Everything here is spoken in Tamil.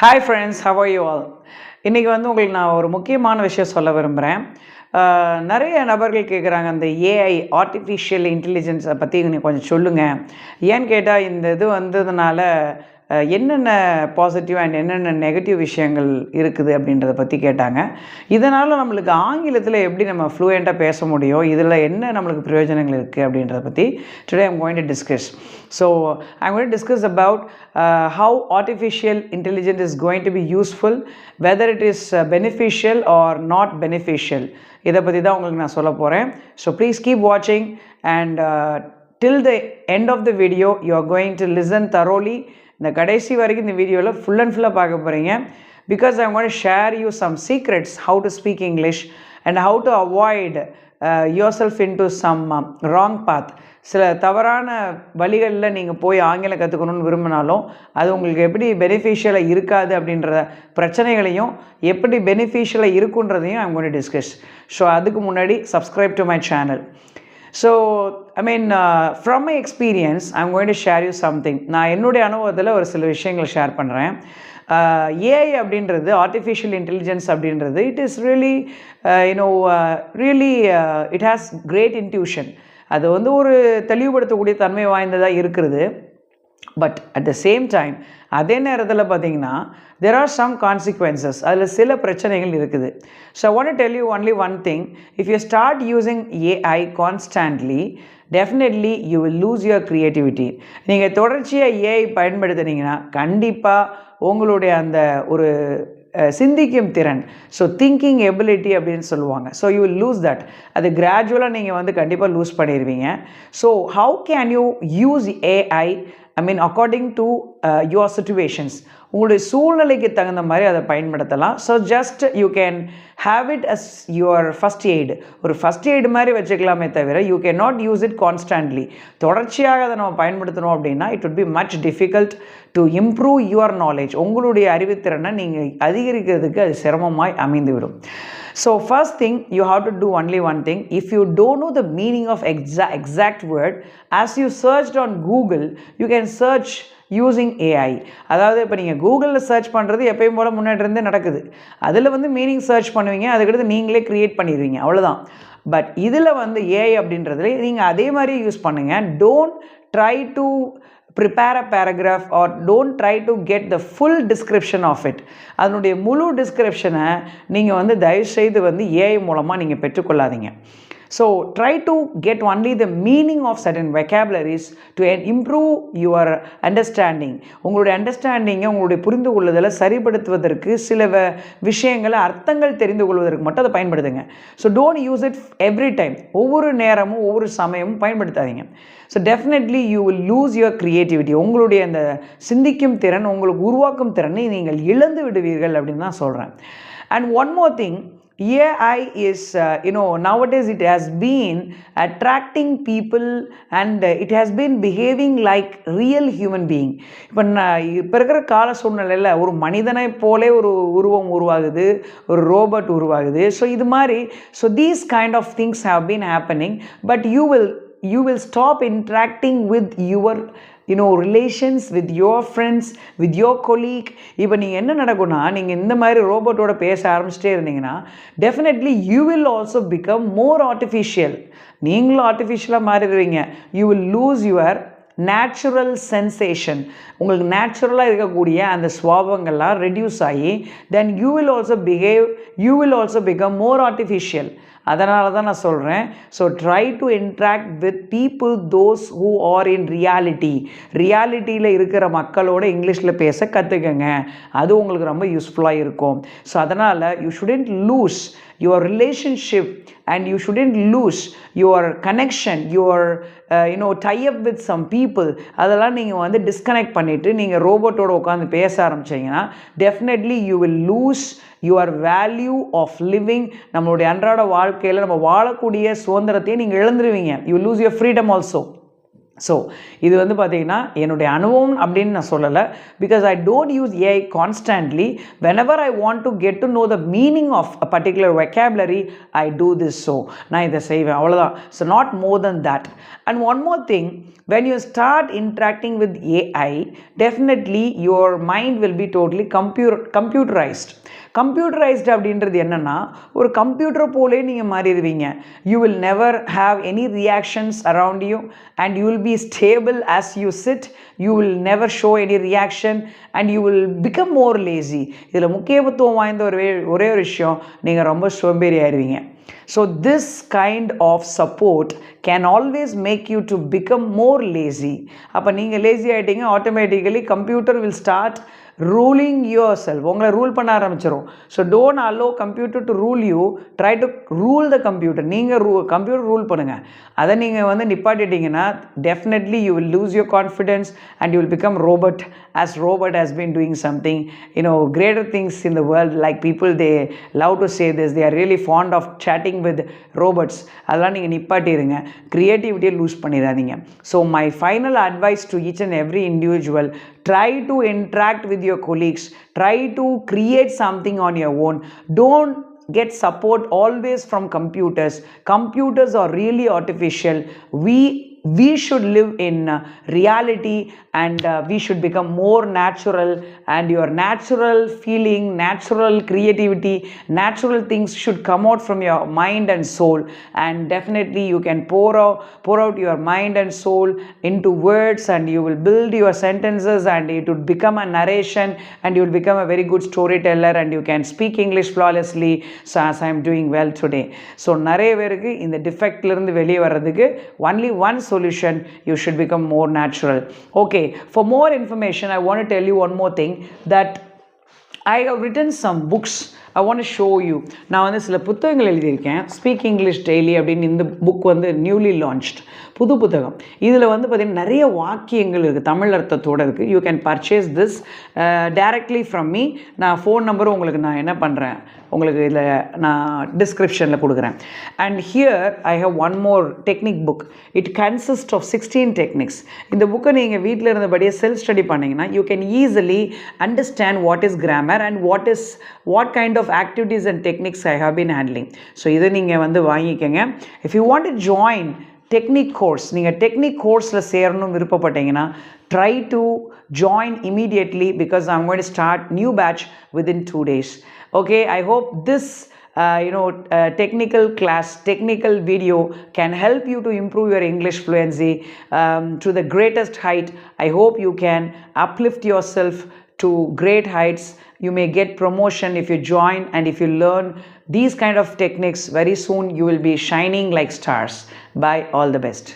Hi friends how are you all இன்றைக்கி வந்து உங்களுக்கு நான் ஒரு முக்கியமான விஷயம் சொல்ல விரும்புகிறேன் நிறைய நபர்கள் கேட்குறாங்க அந்த ஏஐ ஆர்டிஃபிஷியல் இன்டெலிஜென்ஸை பற்றி நீங்கள் கொஞ்சம் சொல்லுங்கள் ஏன்னு கேட்டால் இந்த இது வந்ததுனால என்னென்ன பாசிட்டிவ் அண்ட் என்னென்ன நெகட்டிவ் விஷயங்கள் இருக்குது அப்படின்றத பற்றி கேட்டாங்க. இதனால் நம்மளுக்கு ஆங்கிலத்தில் எப்படி நம்ம ஃப்ளூயண்ட்டாக பேச முடியும் இதில் என்ன நம்மளுக்கு பிரயோஜனங்கள் இருக்குது அப்படின்றத பற்றி today I'm going to discuss so I'm going discuss about how artificial intelligent is going to be useful whether it is beneficial or not beneficial இதை பற்றி தான் உங்களுக்கு நான் சொல்ல போகிறேன் ஸோ ப்ளீஸ் கீப் வாட்சிங் and till the end of the video you are going to listen thoroughly இந்த கடைசி வரைக்கும் இந்த வீடியோவில் ஃபுல் அண்ட் ஃபுல்லாக பார்க்க போகிறீங்க because I want share you some secrets how to speak English and how to avoid yourself into some wrong path சில தவறான வழிகளில் நீங்கள் போய் ஆங்கிலம் கற்றுக்கணும்னு விரும்பினாலும் அது உங்களுக்கு எப்படி பெனிஃபிஷியலாக இருக்காது அப்படின்ற பிரச்சனைகளையும் எப்படி பெனிஃபிஷியலாக இருக்குன்றதையும் ஐம் டிஸ்கஸ் ஸோ அதுக்கு முன்னாடி subscribe to my channel so I mean from my experience I'm going to share you something நான் என்னுடைய அனுபவத்தில் ஒரு சில விஷயங்கள் ஷேர் பண்ணுறேன் ஏஐ uh, அப்படின்றது ஆர்டிஃபிஷியல் இன்டெலிஜென்ஸ் அப்படின்றது it is really you know really it has great intuition அது வந்து ஒரு தெளிவுபடுத்தக்கூடிய தன்மை வாய்ந்ததாக இருக்கிறது but at the same time அதே நேரத்தில் பார்த்தீங்கன்னா தெர் ஆர் சம் கான்சிக்வன்சஸ் அதில் சில பிரச்சனைகள் இருக்குது. So one tell you only one thing if you start using AI constantly definitely you will lose your creativity நீங்கள் தொடர்ச்சியாக ஏஐ பயன்படுத்துனீங்கன்னா கண்டிப்பாக உங்களுடைய அந்த ஒரு சிந்திக்கும் திறன் ஸோ திங்கிங் எபிலிட்டி அப்படின்னு சொல்லுவாங்க. So you will lose that அது கிராஜுவலாக நீங்கள் வந்து கண்டிப்பாக லூஸ் பண்ணிடுவீங்க so how can you use AI I mean according to your situations உங்களுடைய சூழ்நிலைக்கு தகுந்த மாதிரி அதை பயன்படுத்தலாம். So just you can have it as your first aid ஒரு ஃபஸ்ட் எய்டு மாதிரி வச்சுக்கலாமே தவிர you can not use it constantly தொடர்ச்சியாக அதை நம்ம பயன்படுத்தணும் அப்படின்னா it would be much difficult to improve your knowledge உங்களுடைய அறிவுத்திறனை நீங்கள் அதிகரிக்கிறதுக்கு அது சிரமமாய் அமைந்துவிடும். So first thing you have to do only one thing if you don't know the meaning of exa exact word as you search on Google you can search using AI அதாவது இப்போ நீங்கள் கூகுளில் சர்ச் பண்ணுறது எப்பயும் போல் முன்னாடி நடக்குது. அதில் வந்து மீனிங் சர்ச் பண்ணுவீங்க அதுக்கடுத்து நீங்களே க்ரியேட் பண்ணிடுவீங்க அவ்வளோதான் பட் இதில் வந்து ஏஐ அப்படின்றதுல நீங்கள் அதே மாதிரி யூஸ் பண்ணுங்கள் don't try to prepare a paragraph or don't try to get the full description of it அதனுடைய முழு டிஸ்கிரிப்ஷனை நீங்கள் வந்து தயவுசெய்து வந்து ஏஐ மூலமாக நீங்கள் பெற்றுக்கொள்ளாதீங்க. So try to get only the meaning of certain vocabularies to improve your understanding உங்களுடைய அண்டர்ஸ்டாண்டிங்கை உங்களுடைய புரிந்து கொள்ளுதலை சரிப்படுத்துவதற்கு சில விஷயங்களை அர்த்தங்கள் தெரிந்து கொள்வதற்கு மட்டும் அதை பயன்படுத்துங்க. So don't use it every time ஒவ்வொரு நேரமும் ஒவ்வொரு சமயமும் பயன்படுத்தாதீங்க. So definitely you will lose your creativity உங்களுடைய அந்த சிந்திக்கும் திறன் உங்களுக்கு உருவாக்கும் திறனை நீங்கள் இழந்து விடுவீர்கள் அப்படின்னு தான் சொல்கிறேன் and one more thing AI is, uh, you know, nowadays it has been attracting people and uh, it has been behaving like real human being. இப்போ நான் இப்போ இருக்கிற கால சூழ்நிலையில் ஒரு மனிதனை போலே ஒரு உருவம் உருவாகுது ஒரு ரோபோட் உருவாகுது ஸோ இது மாதிரி so these kind of things have been happening but you will you will stop interacting with your you know relations with your friends with your colleague இப்போ நீங்கள் என்ன நடக்கும்னா நீங்கள் இந்த மாதிரி ரோபோட்டோட பேச ஆரம்பிச்சிட்டே இருந்தீங்கன்னா definitely you will also become more artificial நீங்களும் ஆர்டிஃபிஷியலாக மாறிடுவீங்க. You will lose your natural sensation உங்களுக்கு நேச்சுரலாக இருக்கக்கூடிய அந்த சுவாபங்கள்லாம் ரெடியூஸ் ஆகி then you will also behave you will also become more artificial அதனால தான் நான் சொல்கிறேன் so try to interact with people those who are in reality ரியாலிட்டியில் இருக்கிற மக்களோட இங்கிலீஷில் பேச கற்றுக்கங்க அது உங்களுக்கு ரொம்ப யூஸ்ஃபுல்லாக இருக்கும். ஸோ அதனால் you shouldn't lose your relationship and you shouldn't lose your connection your you know tie up with some people அதெல்லாம் நீங்கள் வந்து டிஸ்கனெக்ட் பண்ணிவிட்டு நீங்கள் ரோபோட்டோட உட்காந்து பேச ஆரம்பிச்சீங்கன்னா definitely you will lose your value of living நம்மளுடைய அன்றாட வாழ்க்கையில் நம்ம வாழக்கூடிய சுதந்திரத்தையும் நீங்கள் இழந்துருவீங்க. You lose your freedom also so இது வந்து பார்த்தீங்கன்னா என்னுடைய அனுபவம் அப்படின்னு நான் சொல்லலை. Because I don't use AI constantly whenever I want to get to know the meaning of a particular vocabulary I do this so நான் இதை செய்வேன். அவ்வளோதான் so not more then that and one more thing when you start interacting with AI definitely your mind will be totally computer, computerized computerized அப்படின்றது என்னென்னா ஒரு கம்ப்யூட்டர் போலே நீங்கள் மாறிடுவீங்க. You will never have any reactions around you and you will be stable as you sit you will never show any reaction and you will become more lazy இதில் முக்கியத்துவம் வாய்ந்த ஒரு ஒரே ஒரு விஷயம் நீங்கள் ரொம்ப சோம்பேறி ஆயிடுவீங்க. So this kind of support can always make you to become more lazy அப்போ நீங்கள் lazy ஆகிட்டீங்க automatically computer will start ruling yourself உங்களை ரூல் பண்ண ஆரம்பிச்சிடும் so don't allow computer to rule you try to rule the computer நீங்கள் ரூ கம்ப்யூட்டர் ரூல் பண்ணுங்கள் அதை நீங்கள் வந்து நிப்பாட்டிட்டீங்கன்னா definitely you will lose your confidence and you will become robot as robot has been doing something you know greater things in the world like people they love to say this they are really fond of chatting with with அதெல்லாம் நீங்கள் நிப்பாட்டிடுங்க க்ரியேட்டிவிட்டியை லூஸ் பண்ணிடாதீங்க. So my final advice to each and every individual try to interact with your colleagues. Try to create something on your own. Don't get support always from computers. Computers are really artificial. We we should live in uh, reality and uh, we should become more natural and your natural feeling natural creativity natural things should come out from your mind and soul and definitely you can pour out pour out your mind and soul into words and you will build your sentences and it would become a narration and you will become a very good storyteller and you can speak english flawlessly so as i am doing well today so நிறைய பேருக்கு இந்த டிஃபெக்ட்லேருந்து வெளியே வர்றதுக்கு only one solution you should become more natural. Okay for more information i want to tell you one more thing that i have written some books. I want show you நான் வந்து சில புத்தகங்கள் எழுதியிருக்கேன். ஸ்பீக் இங்கிலீஷ் டெய்லி அப்படின்னு இந்த புக் வந்து நியூலி லான்ச்ட் புது புத்தகம். இதில் வந்து பார்த்திங்கன்னா நிறைய வாக்கியங்கள் இருக்குது தமிழ் அர்த்தத்தோடு இருக்குது you can purchase this directly from me நான் ஃபோன் நம்பரும் உங்களுக்கு நான் என்ன பண்ணுறேன் உங்களுக்கு இதில் நான் டிஸ்கிரிப்ஷனில் கொடுக்குறேன். And here I have one more technique book it consist of sixteen techniques இந்த புக்கை நீங்கள் வீட்டில் இருந்தபடியே செல்ஃப் ஸ்டடி பண்ணிங்கன்னா you can easily understand what is grammar and what is what kind of activities and techniques I have been handling so இதை நீங்கள் வந்து வாங்கிக்கோங்க. If you want to join technique course நீங்கள் டெக்னிக் கோர்ஸில் சேரணும்னு விருப்பப்பட்டீங்கன்னா try to join immediately because I'm going start new batch within two days okay i hope this uh, you know uh, technical class technical video can help you to improve your english fluency um, to the greatest height i hope you can uplift yourself to great heights you may get promotion if you join and if you learn these kind of techniques very soon you will be shining like stars. Bye all the best